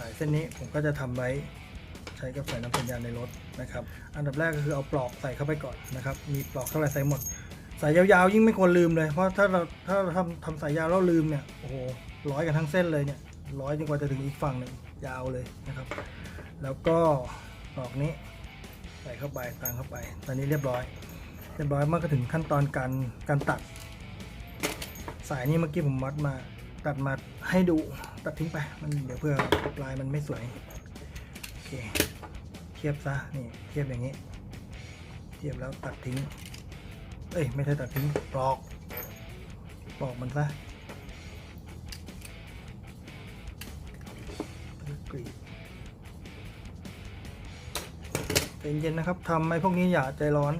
สายเส้นนี้ผมก็จะทำไว้ใช้กับสายน้ำสัญญาณในรถนะครับ อันดับแรกก็คือเอาปลอกใส่เข้าไปก่อนนะครับ มีปลอกเท่าไหร่ใส่หมด สายยาวๆ ยิ่งไม่ควรลืมเลย เพราะถ้าเราถ้าเราทำทำสายยาวแล้วลืมเนี่ย โอ้โห ร้อยกันทั้งเส้นเลยเนี่ย ร้อยจนกว่าจะถึงอีกฝั่งหนึ่งยาวเลยนะครับ แล้วก็ปลอกนี้ใส่เข้าไปตางเข้าไป ตอนนี้เรียบร้อย เรียบร้อยมื่อก็ถึงขั้นตอนการการตัด สายนี้เมื่อกี้ผมวัดมาตัดมาให้ดู ตัดทิ้งไป มันเดี๋ยวเพื่อลายมันไม่สวย โอเค เทียบซะ นี่เทียบอย่างนี้ เทียบแล้วตัดทิ้ง เอ้ย ไม่ใช่ตัดทิ้ง ปลอก ปลอกมันซะกรีดเย็นๆนะครับทำไอ้พวกนี้อย่าใจร้อน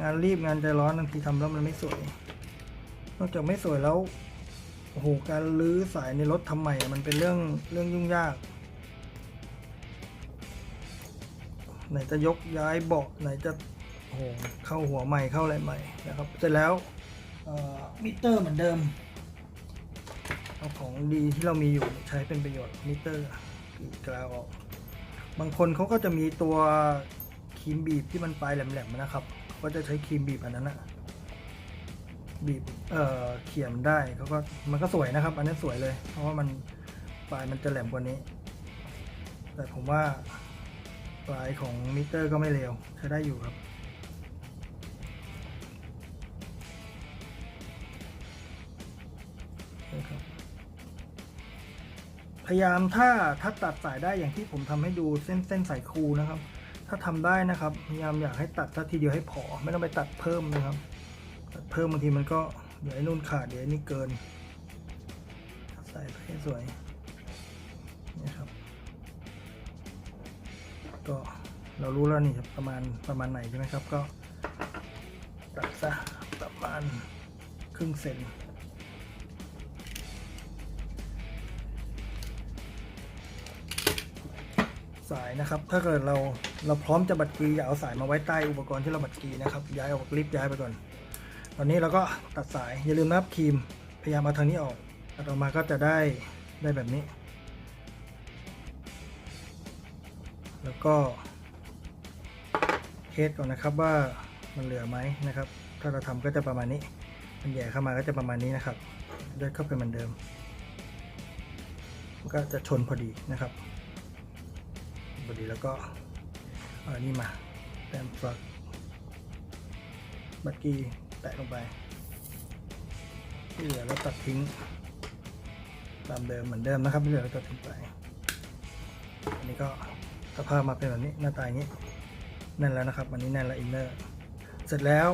งานรีบงานใจร้อนบางทีทำแล้วมันไม่สวย นอกจากไม่สวยแล้ว โอ้โห การลื้อสายในรถทำใหม่มันเป็นเรื่องเรื่องยุ่งยาก ไหนจะยกย้ายเบาะไหนจะโอ้โหเข้าหัวใหม่เข้าอะไรใหม่นะครับเสร็จแล้วมิเตอร์เหมือนเดิมเอาของดีที่เรามีอยู่ใช้เป็นประโยชน์มิเตอร์กรีกราวออก บางคนเขาก็จะมีตัวครีมบีบที่มันปลายแหลมๆนะครับ ก็จะใช้ครีมบีบอันนั้นนะ บีบเอ่อเขียมได้เขาก็มันก็สวยนะครับ อันนี้สวยเลย เพราะว่ามันปลายมันจะแหลมกว่านี้ แต่ผมว่าปลายของมิเตอร์ก็ไม่เลวใช้ได้อยู่ครับพยายามถ้าถ้าตัดสายได้อย่างที่ผมทำให้ดูเส้นเส้นสายคูนะครับ ถ้าทำได้นะครับ พยายามอยากให้ตัดสักทีเดียวให้พอไม่ต้องไปตัดเพิ่มนะครับ เพิ่มบางทีมันก็เดี๋ยวไอ้นู่นขาดเดี๋ยวไอ้นี่เกิน ใส่ไปให้สวยนี่ครับ ก็เรารู้แล้วนี่ครับประมาณประมาณไหนใช่ไหมครับ ก็ตัดซะประมาณครึ่งเซนสายนะครับ ถ้าเกิดเราเราพร้อมจะบัดกรีอย่าเอาสายมาไว้ใต้อุปกรณ์ที่เราบัดกรีนะครับ ย้ายออกรีบย้ายไปก่อน ตอนนี้เราก็ตัดสายอย่าลืมนะครับครีมพยายามเอาทางนี้ออกตัดออกมาก็จะได้ได้แบบนี้ แล้วก็เทสก่อนนะครับว่ามันเหลือไหมนะครับ ถ้าเราทำก็จะประมาณนี้ มันแย่เข้ามาก็จะประมาณนี้นะครับเดินเข้าไปเหมือนเดิมมันก็จะชนพอดีนะครับพอดีแล้วก็เอานนี้มาแต้มฟลักบัตรกี้ แปะลงไปที่เหลือเราตัดทิ้ง ตามเดิมเหมือนเดิมนะครับที่เหลือเราตัดทิ้งไปอันนี้ก็สภาพมาเป็นแบบนี้หน้าตาอย่างนี้แน่นแล้วนะครับ อันนี้แน่นแล้วอินเนอร์เสร็จแล้ว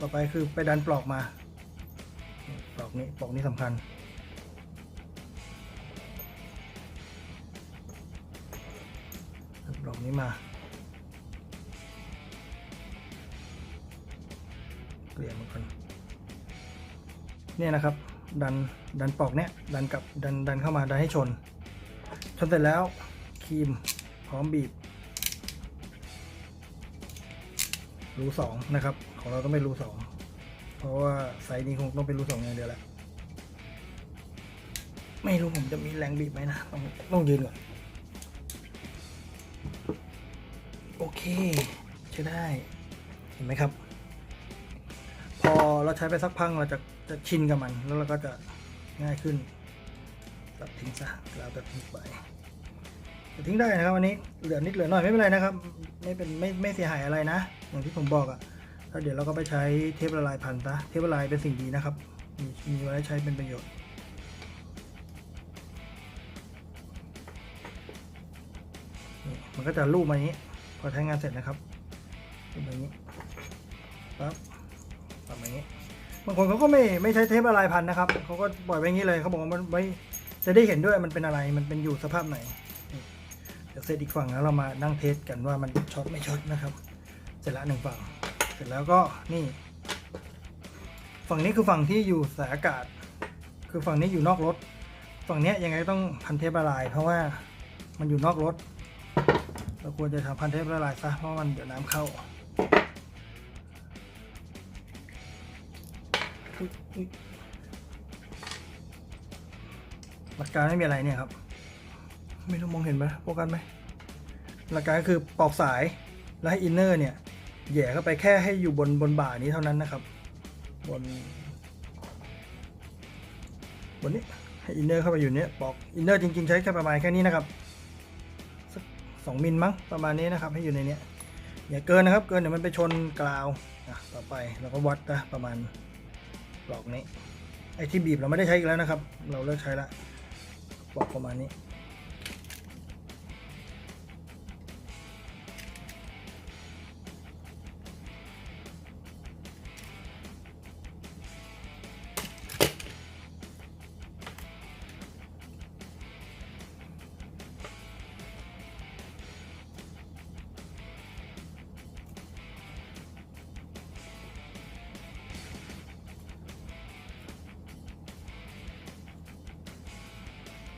ต่อไปคือไปดันปลอกมาปลอกนี้ปลอกนี้สำคัญปลอกนี้มา เกลี่ยมันก่อนเนี่ยนะครับ ดันดันปลอกเนี้ยดันกับดันดันเข้ามาดันให้ชน ชนเสร็จแล้วครีมพร้อมบีบรูสองนะครับ ของเราต้องเป็นรูสองเพราะว่าไซส์นี้คงต้องเป็นรูสองอย่างเดียวแหละไม่รู้ผมจะมีแรงบีบไหมนะ ต้องต้องยืนก่อน โอเคใช้ได้ เห็นไหมครับ เราใช้ไปสักพักเราจะจะชินกับมัน แล้วเราก็จะง่ายขึ้นตัดทิ้งซะเราตัดทิ้งไปตัดทิ้งได้นะครับวันนี้เหลือนิดเหลือหน่อยไม่เป็นไรนะครับ ไม่เป็นไม่ไม่เสียหายอะไรนะ อย่างที่ผมบอกอะ่ะแล้วเดี๋ยวเราก็ไปใช้เทปละลายพันซะเทปละลายเป็นสิ่งดีนะครับ มีมีไว้ใช้เป็นประโยชน์มันก็จะรูปมาอย่างนี้ พอใช้งานเสร็จนะครับรูปมาอย่างนี้ปั๊บ ปั๊บางนี้ บางคนเขาก็ไม่ไม่ใช้เทปละลายพันนะครับเขาก็ปล่อยไว้งนี้เลยเขาบอกว่ามันไว้จะได้เห็นด้วยมันเป็นอะไรมันเป็นอยู่สภาพไหน เดี๋ยวเสร็จอีกฝั่งแล้วเรามานั่งเทสกันว่ามันช็อตไม่ช็อตนะครับ เสร็จแล้วหนึ่งฝั่ง เสร็จแล้วก็นี่ ฝั่งนี้คือฝั่งที่อยู่สายอากาศ คือฝั่งนี้อยู่นอกรถ ฝั่งนี้ยยังไงต้องพันเทปละลาย เพราะว่ามันอยู่นอกรถ เราควรจะทำพันเทปละลายซะเพราะมันเดี๋ยวน้ำเข้า หลักการไม่มีอะไรเนี่ยครับ ไม่รู้มองเห็นไหมโฟกัสไหมหลักการก็คือปอกสายแล้วให้อินเนอร์เนี่ยแย่เข้าไปแค่ให้อยู่บนบนบ่านี้เท่านั้นนะครับ บน บนนี้ให้อินเนอร์เข้าไปอยู่เนี้ยปอกอินเนอร์จริงๆ ใช้แค่ประมาณแค่นี้นะครับสักสองมิลมั้งประมาณนี้นะครับ ให้อยู่ในเนี้ยอย่าเกินนะครับ เกินเดี๋ยวมันไปชนกราวต่อไปเราก็วัดนะประมาณ ปลอกนี้ ไอ้ที่บีบเราไม่ได้ใช้อีกแล้วนะครับ เราเลิกใช้ละปลอกประมาณนี้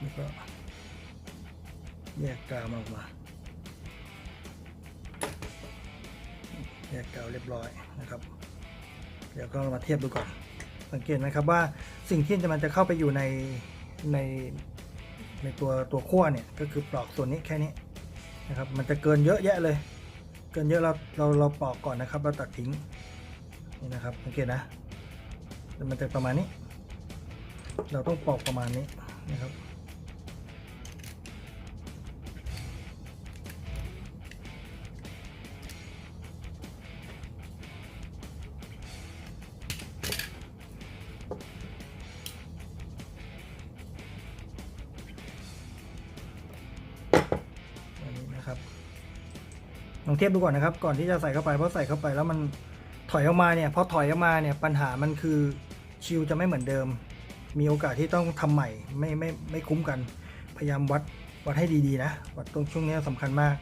แล้วก็แยกกาวออกมา แยกกาวเรียบร้อยนะครับ เดี๋ยวก็มาเทียบดูก่อน สังเกตไหมครับว่าสิ่งที่จะมันจะเข้าไปอยู่ในในในตัวตัวขั้วเนี่ยก็คือปลอกส่วนนี้แค่นี้นะครับมันจะเกินเยอะแยะเลย เกินเยอะเราเราเราปอกก่อนนะครับ เราตัดทิ้งนี่นะครับสังเกตนะมันจะประมาณนี้ เราต้องปอกประมาณนี้นะครับ นะครับลองเทียบดูก่อนนะครับ ก่อนที่จะใส่เข้าไปเพราะใส่เข้าไปแล้วมันถอยออกมาเนี่ยพอถอยออกมาเนี่ยปัญหามันคือชิลจะไม่เหมือนเดิม มีโอกาสที่ต้องทำใหม่ไม่ไม่ไม่คุ้มกัน พยายามวัดวัดให้ดีๆนะวัดตรงช่วงนี้สำคัญมาก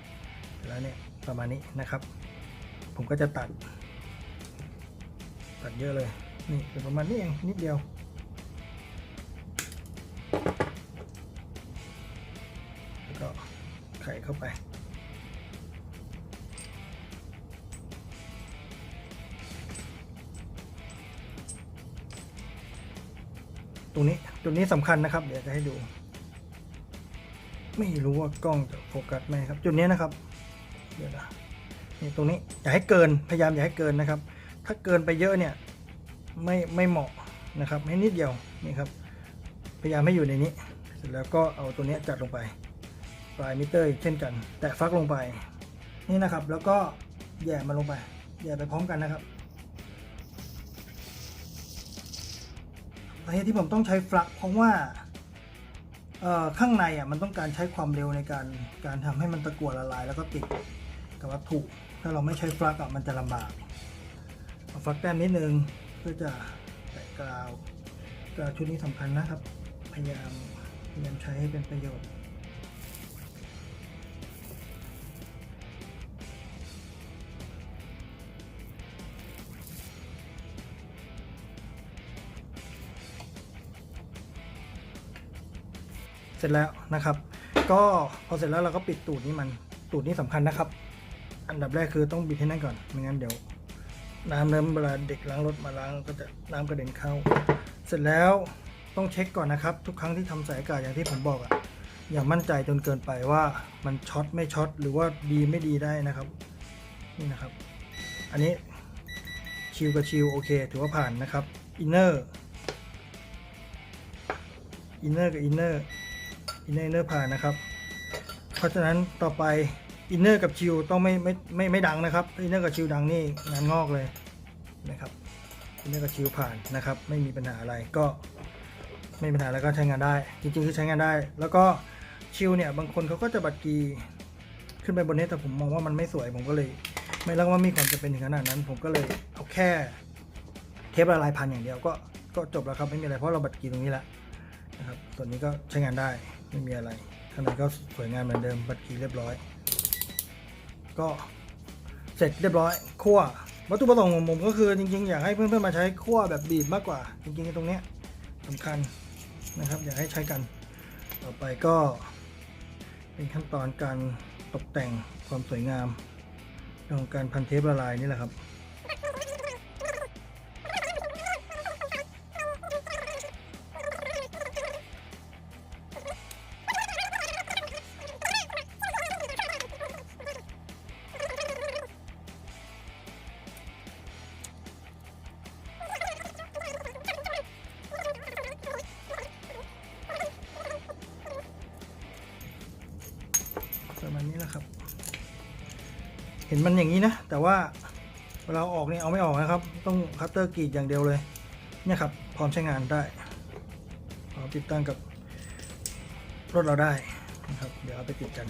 แล้วเนี่ยประมาณนี้นะครับ ผมก็จะตัด ตัดเยอะเลยนี่เป็นประมาณนี้เองนิดเดียวแล้วก็ไขเข้าไป ตรงนี้ตรงนี้สำคัญนะครับ เดี๋ยวจะให้ดู ไม่รู้ว่ากล้องจะโฟกัสไหมครับ จุดนี้นะครับ เดี๋ยวนะนี่ตรงนี้อย่าให้เกินพยายามอย่าให้เกินนะครับ ถ้าเกินไปเยอะเนี่ยไม่ไม่เหมาะนะครับ ให้นิดเดียวนี่ครับ พยายามให้อยู่ในนี้ เสร็จแล้วก็เอาตัวนี้จัดลงไปปลายมิเตอร์เช่นกัน แตะฟักลงไป นี่นะครับ แล้วก็แย่มันลงไปแย่ไปพร้อมกันนะครับ สาเหตุที่ผมต้องใช้ฟลักเพราะว่าข้างในอะมันต้องการใช้ความเร็วในการการทำให้มันตะกั่วละลาย แล้วก็ติดกับวัตถุถ้าเราไม่ใช้ฟลักอะมันจะลำบากเอาฟลักแต้มนิดนึงเพื่อจะแตะกราวกราวชุดนี้สำคัญนะครับ พยายามพยายามใช้ให้เป็นประโยชน์ ร็จแล้วนะครับ ก็พอเสร็จแล้วเราก็ปิดตูดนี้มันตูดนี้สำคัญนะครับ อันดับแรกคือต้องบิดให้แน่นก่อนไม่งั้นเดี๋ยว น้ำเริ่มเวลาเด็กล้างรถมาล้างก็จะน้ำกระเด็นเข้า เสร็จแล้วต้องเช็คก่อนนะครับ ทุกครั้งที่ทำสายอากาศอย่างที่ผมบอกอะอย่ามั่นใจจนเกินไปว่ามันช็อตไม่ช็อตหรือว่าดีไม่ดีได้นะครับ นี่นะครับ อันนี้ชิลกับชิลโอเค ถือว่าผ่านนะครับอินเนอร์อินเนอร์กับอินเนอร์ อินเนอร์เนอร์ผ่านนะครับ เพราะฉะนั้นต่อไปอินเนอร์กับชิลต้องไม่ไม่ไม่ไม่ดังนะครับอินเนอร์กับชิลดังนี่งานงอกเลยนะครับอินเนอร์กับชิลผ่านนะครับ ไม่มีปัญหาอะไรก็ไม่มีปัญหาแล้วก็ใช้งานได้ จริงๆคือใช้งานได้ แล้วก็ชิลเนี่ยบางคนเขาก็จะบัดกีขึ้นไปบนนี้แต่ผมมองว่ามันไม่สวยผมก็เลย ไม่แล้วว่ามีความจำเป็นถึงขนาดนั้น ผมก็เลยเอาแค่เทปละลายพันอย่างเดียวก็ก็จบแล้วครับไม่มีอะไรเพราะเราบัดกีตรงนี้แล้วนะครับส่วนนี้ก็ใช้งานได้ ไม่มีอะไรข้างในก็สวยงามเหมือนเดิมบัตรคีเรียบร้อย ก็เสร็จเรียบร้อยคั่ววัตถุประสงค์ของผมก็คือจริงๆ อยากให้เพื่อนๆมาใช้คั่วแบบบีบมากกว่า จริงๆตรงเนี้ยสำคัญนะครับ อยากให้ใช้กัน ต่อไปก็ เป็นขั้นตอนการตกแต่งความสวยงามของการพันเทปละลายนี่แหละครับ ห็นมันอย่างนี้นะ แต่ว่าเวลาอออกนี่เอาไม่ออกนะครับ ต้องคัตเตอร์กรีดอย่างเดียวเลยเนี่ยครับพร้อมใช้งานได้พร้อมติดตั้งกับรถเราได้นะครับ เดี๋ยวเอาไปติดกัน